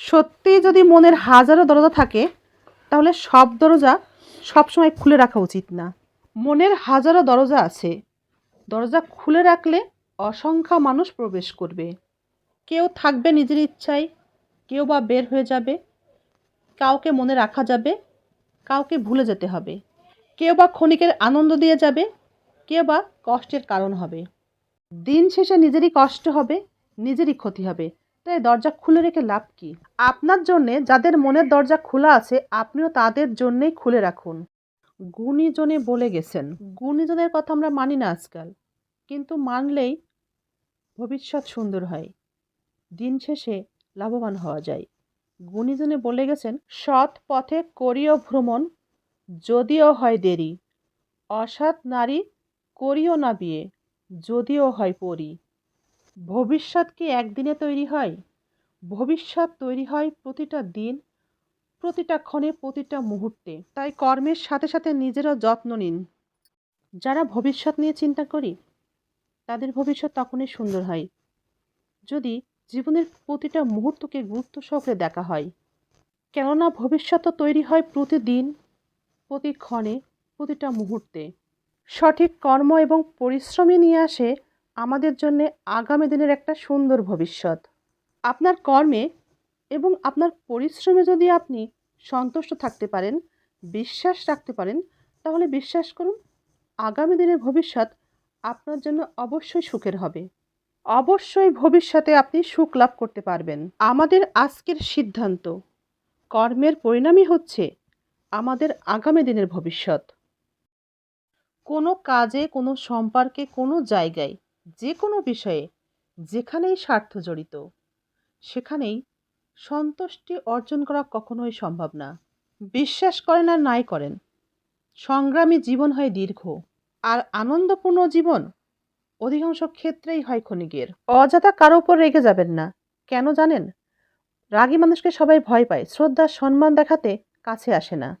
সত্যি যদি মনের হাজারো দরজা থাকে, তাহলে সব দরজা সবসময় খুলে রাখা উচিত না। মনের হাজারো দরজা আছে। দরজা খুলে রাখলে অসংখ্য মানুষ প্রবেশ করবে। কেউ থাকবে নিজের ইচ্ছায়, কেউ বা বের হয়ে যাবে, কাউকে মনে রাখা যাবে, কাউকে ভুলে যেতে হবে। কেউ বা ক্ষণিকের আনন্দ দিয়ে যাবে, কেউ বা কষ্টের কারণ হবে। দিন শেষে নিজেরই কষ্ট হবে, নিজেরই ক্ষতি হবে। তাই দরজা খুলে রেখে লাভ কি? আপনার জন্যে যাদের মনের দরজা খোলা আছে, আপনিও তাদের জন্যেই খুলে রাখুন। গুণীজনে বলে গেছেন, গুণীজনের কথা আমরা মানি না আজকাল, কিন্তু মানলেই ভবিষ্যৎ সুন্দর হয়, দিন শেষে লাভবান হওয়া যায়। গুণীজনে বলে গেছেন, সৎ পথে করিও ভ্রমণ, যদিও হয় দেরি। অসৎ নারী করিও না বিয়ে, যদিও হয় পরী। ভবিষ্যৎ কি একদিনে তৈরি হয়? ভবিষ্যৎ তৈরি হয় প্রতিটা দিন, প্রতিটা ক্ষণে, প্রতিটা মুহূর্তে। তাই কর্মের সাথে সাথে নিজেরও যত্ন নিন। যারা ভবিষ্যৎ নিয়ে চিন্তা করি, তাদের ভবিষ্যৎ তখনই সুন্দর হয়। যদি জীবনের প্রতিটা মুহূর্তকে গুরুত্ব সহকারে দেখা হয়। কেননা ভবিষ্যৎ তৈরি হয় প্রতিদিন, প্রতি ক্ষণে, প্রতিটা মুহূর্তে। সঠিক কর্ম এবং পরিশ্রমই নিয়ে আসে আমাদের জন্য আগামী দিনের একটা সুন্দর ভবিষ্যৎ। আপনার কর্মে এবং আপনার পরিশ্রমে যদি আপনি সন্তুষ্ট থাকতে পারেন, বিশ্বাস রাখতে পারেন, তাহলে বিশ্বাস করুন, আগামী দিনের ভবিষ্যৎ আপনার জন্য অবশ্যই সুখের হবে। অবশ্যই ভবিষ্যতে আপনি সুখ লাভ করতে পারবেন। আমাদের আজকের সিদ্ধান্ত, কর্মের পরিণামই হচ্ছে আমাদের আগামী দিনের ভবিষ্যৎ। কোনো কাজে, কোনো সম্পর্কে, কোনো জায়গায় যে কোনো বিষয়ে যেখানেই স্বার্থ জড়িত, সেখানেই সন্তুষ্টি অর্জন করা কখনোই সম্ভব না। বিশ্বাস করেন আর নাই করেন। সংগ্রামী জীবন হয় দীর্ঘ, আর আনন্দপূর্ণ জীবন অধিকাংশ ক্ষেত্রেই হয় ক্ষণিকের। অযথা কারও উপর রেগে যাবেন না। কেন জানেন? রাগী মানুষকে সবাই ভয় পায়, শ্রদ্ধা, সম্মান দেখাতে কাছে আসে না।